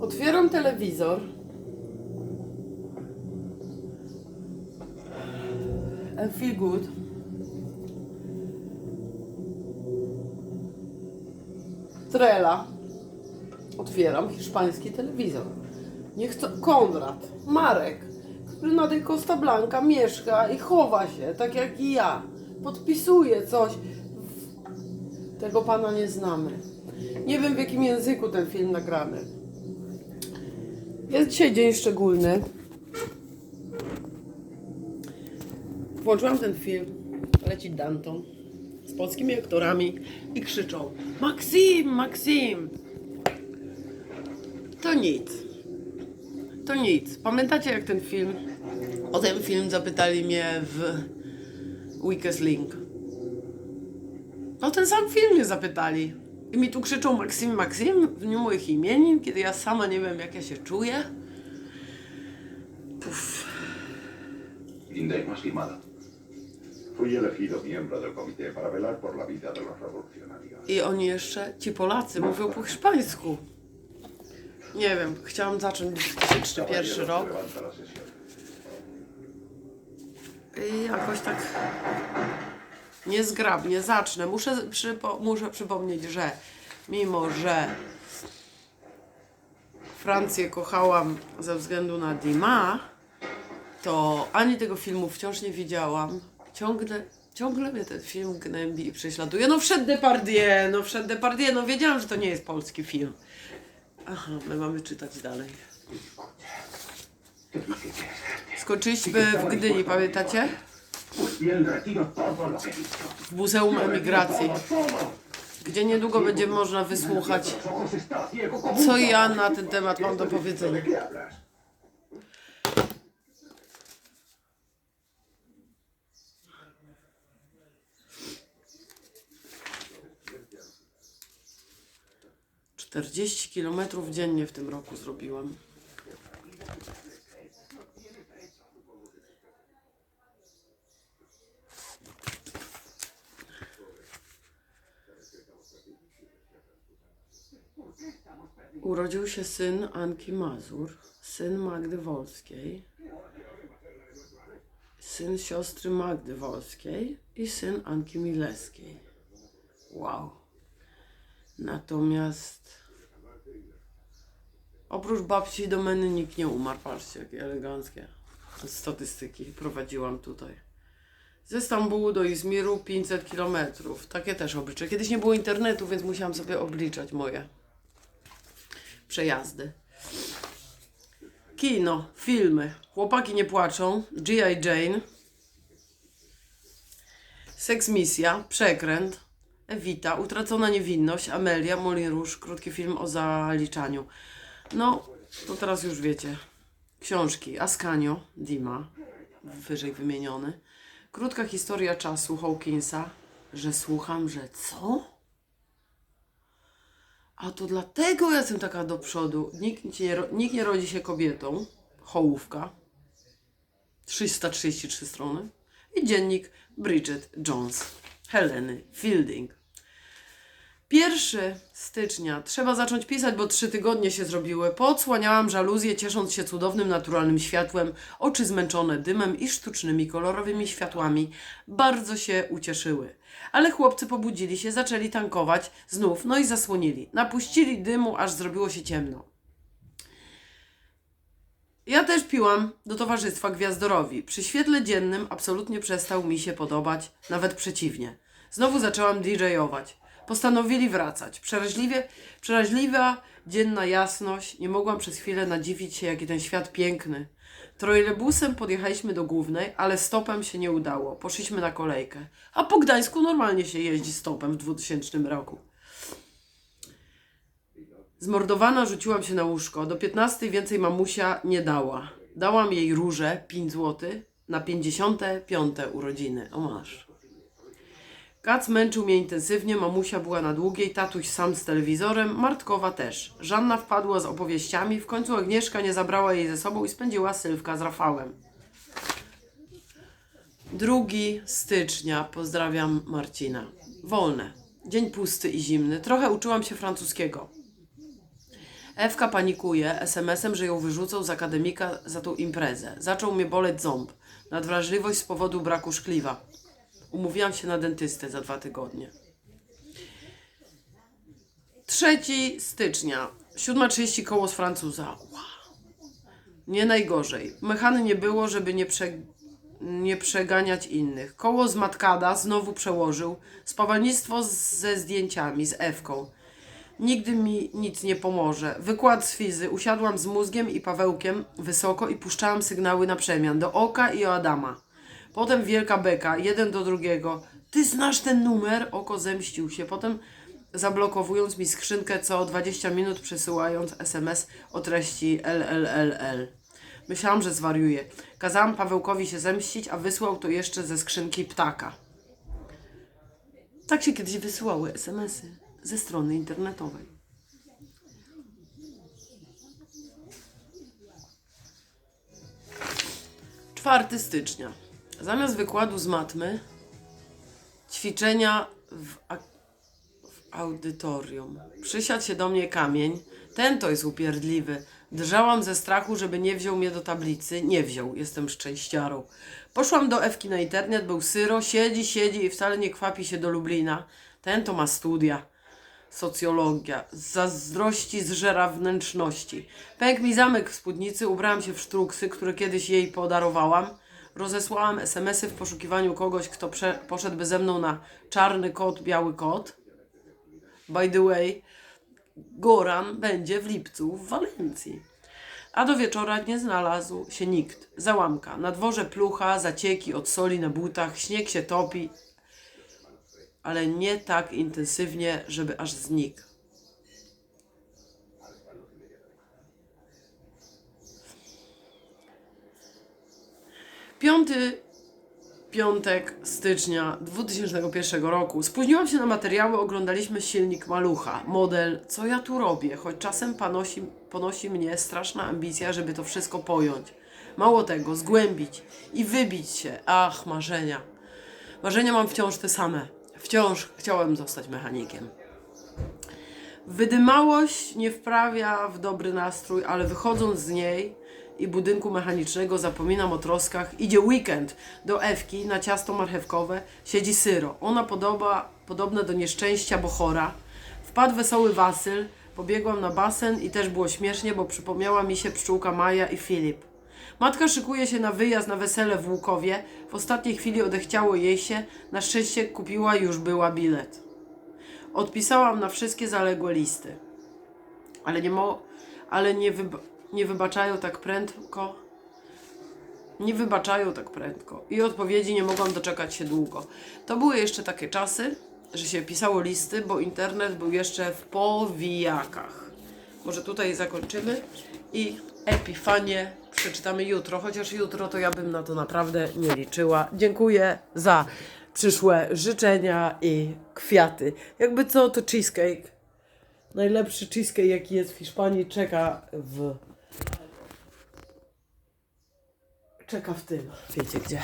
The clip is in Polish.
Otwieram telewizor. I feel good. Trela. Otwieram hiszpański telewizor. Niech to Konrad, Marek, który na tej Costa Blanca mieszka i chowa się, tak jak i ja. Podpisuje coś. Tego pana nie znamy. Nie wiem w jakim języku ten film nagrany. Jest dzisiaj dzień szczególny. Włączyłam ten film. Leci Danton z polskimi aktorami i krzyczą Maksim, Maksim! To nic. To nic. Pamiętacie jak ten film? O ten film zapytali mnie w Weakest Link. O ten sam film mnie zapytali. I mi tu krzyczą Maksim, Maksim w dniu moich imienin, kiedy ja sama nie wiem jak ja się czuję. Uff. Linda más limada. Fui elegido miembro del comité para velar por la vida de los revolucionarios. I oni jeszcze, ci Polacy, mówią po hiszpańsku. Nie wiem, chciałam zacząć 2001 Caballero, rok i jakoś tak niezgrabnie zacznę. Muszę, przypo, muszę przypomnieć, że mimo, że Francję kochałam ze względu na Dima, to ani tego filmu wciąż nie widziałam. Ciągle, ciągle mnie ten film gnębi i prześladuje. No wszedł Depardieu, no wszedł Depardieu, no wiedziałam, że to nie jest polski film. Aha, my mamy czytać dalej. Skończyliśmy w Gdyni, pamiętacie? W Muzeum Emigracji, gdzie niedługo będzie można wysłuchać, co ja na ten temat mam do powiedzenia. Czterdzieści kilometrów dziennie w tym roku zrobiłam. Urodził się syn Anki Mazur, syn Magdy Wolskiej, syn siostry Magdy Wolskiej i syn Anki Mileskiej. Wow. Natomiast oprócz babci domeny nikt nie umarł. Patrzcie, jakie eleganckie statystyki prowadziłam tutaj. Ze Stambułu do Izmiru 500 km. Takie też obliczę. Kiedyś nie było internetu, więc musiałam sobie obliczać moje przejazdy. Kino, filmy. Chłopaki nie płaczą. G.I. Jane. Seks misja, przekręt, Ewita, utracona niewinność, Amelia, Moulin Rouge, krótki film o zaliczaniu. No, to teraz już wiecie. Książki Ascanio, Dima, wyżej wymieniony. Krótka historia czasu Hawkinsa, że słucham, że co? A to dlatego ja jestem taka do przodu. Nikt nie, nikt nie rodzi się kobietą. Hołówka. 333 strony. I dziennik Bridget Jones. Heleny Fielding. 1 stycznia. Trzeba zacząć pisać, bo trzy tygodnie się zrobiły. Podsłaniałam żaluzję, ciesząc się cudownym, naturalnym światłem. Oczy zmęczone dymem i sztucznymi, kolorowymi światłami bardzo się ucieszyły. Ale chłopcy pobudzili się, zaczęli tankować znów, no i zasłonili. Napuścili dymu, aż zrobiło się ciemno. Ja też piłam do towarzystwa Gwiazdorowi. Przy świetle dziennym absolutnie przestał mi się podobać, nawet przeciwnie. Znowu zaczęłam DJ-ować. Postanowili wracać. Przeraźliwie, przeraźliwa dzienna jasność. Nie mogłam przez chwilę nadziwić się, jaki ten świat piękny. Trolejbusem podjechaliśmy do głównej, ale stopem się nie udało. Poszliśmy na kolejkę. A po Gdańsku normalnie się jeździ stopem w 2000 roku. Zmordowana rzuciłam się na łóżko. Do 15 więcej mamusia nie dała. Dałam jej róże 5 zł na 55 urodziny. O masz. Kac męczył mnie intensywnie, mamusia była na długiej, tatuś sam z telewizorem, Martkowa też. Żanna wpadła z opowieściami, w końcu Agnieszka nie zabrała jej ze sobą i spędziła Sylwka z Rafałem. 2 stycznia, pozdrawiam Marcina. Wolne. Dzień pusty i zimny. Trochę uczyłam się francuskiego. Ewka panikuje SMS-em, że ją wyrzucą z akademika za tą imprezę. Zaczął mnie boleć ząb. Nadwrażliwość z powodu braku szkliwa. Umówiłam się na dentystę za dwa tygodnie. 3 stycznia, 7.30 koło z Francuza. Wow. Nie najgorzej. Mechany nie było, żeby nie, prze, nie przeganiać innych. Koło z Matkada znowu przełożył. Spawalnictwo ze zdjęciami, z Ewką. Nigdy mi nic nie pomoże. Wykład z fizy. Usiadłam z mózgiem i Pawełkiem wysoko i puszczałam sygnały na przemian do oka i o Adama. Potem wielka beka, jeden do drugiego. Ty znasz ten numer? Oko zemścił się. Potem zablokowując mi skrzynkę co 20 minut przesyłając SMS o treści LLLL. Myślałam, że zwariuję. Kazałam Pawełkowi się zemścić, a wysłał to jeszcze ze skrzynki ptaka. Tak się kiedyś wysyłały SMS-y ze strony internetowej. 4 stycznia. Zamiast wykładu z matmy, ćwiczenia w, w audytorium. Przysiadł się do mnie kamień. Ten to jest upierdliwy. Drżałam ze strachu, żeby nie wziął mnie do tablicy. Nie wziął, jestem szczęściarą. Poszłam do Ewki na internet, był syro, siedzi, siedzi i wcale nie kwapi się do Lublina. Ten to ma studia. Socjologia. Zazdrości zżera wnętrzności. Pękł mi zamek w spódnicy, ubrałam się w sztruksy, które kiedyś jej podarowałam. Rozesłałam SMS-y w poszukiwaniu kogoś, kto prze- poszedłby ze mną na czarny kot, biały kot. By the way, Goran będzie w lipcu w Walencji. A do wieczora nie znalazł się nikt. Załamka. Na dworze plucha, zacieki od soli na butach, śnieg się topi, ale nie tak intensywnie, żeby aż znikł. Piąty piątek stycznia 2001 roku. Spóźniłam się na materiały, oglądaliśmy silnik Malucha. Model, co ja tu robię, choć czasem ponosi, ponosi mnie straszna ambicja, żeby to wszystko pojąć. Mało tego, zgłębić i wybić się. Ach, marzenia. Marzenia mam wciąż te same. Wciąż chciałem zostać mechanikiem. Wydymałość nie wprawia w dobry nastrój, ale wychodząc z niej i budynku mechanicznego zapominam o troskach. Idzie weekend do Ewki na ciasto marchewkowe, siedzi syro. Ona podoba, podobna do nieszczęścia, bo chora. Wpadł wesoły Wasyl, pobiegłam na basen i też było śmiesznie, bo przypomniała mi się pszczółka Maja i Filip. Matka szykuje się na wyjazd na wesele w Łukowie. W ostatniej chwili odechciało jej się. Na szczęście kupiła już była bilet. Odpisałam na wszystkie zaległe listy. Ale nie mo... ale nie, wyb... nie wybaczają tak prędko. Nie wybaczają tak prędko. I odpowiedzi nie mogłam doczekać się długo. To były jeszcze takie czasy, że się pisało listy, bo internet był jeszcze w powijakach. Może tutaj zakończymy i Epifanię przeczytamy jutro, chociaż jutro to ja bym na to naprawdę nie liczyła. Dziękuję za przyszłe życzenia i kwiaty. Jakby co, to cheesecake. Najlepszy cheesecake, jaki jest w Hiszpanii, czeka w. Czeka w tym. Wiecie gdzie.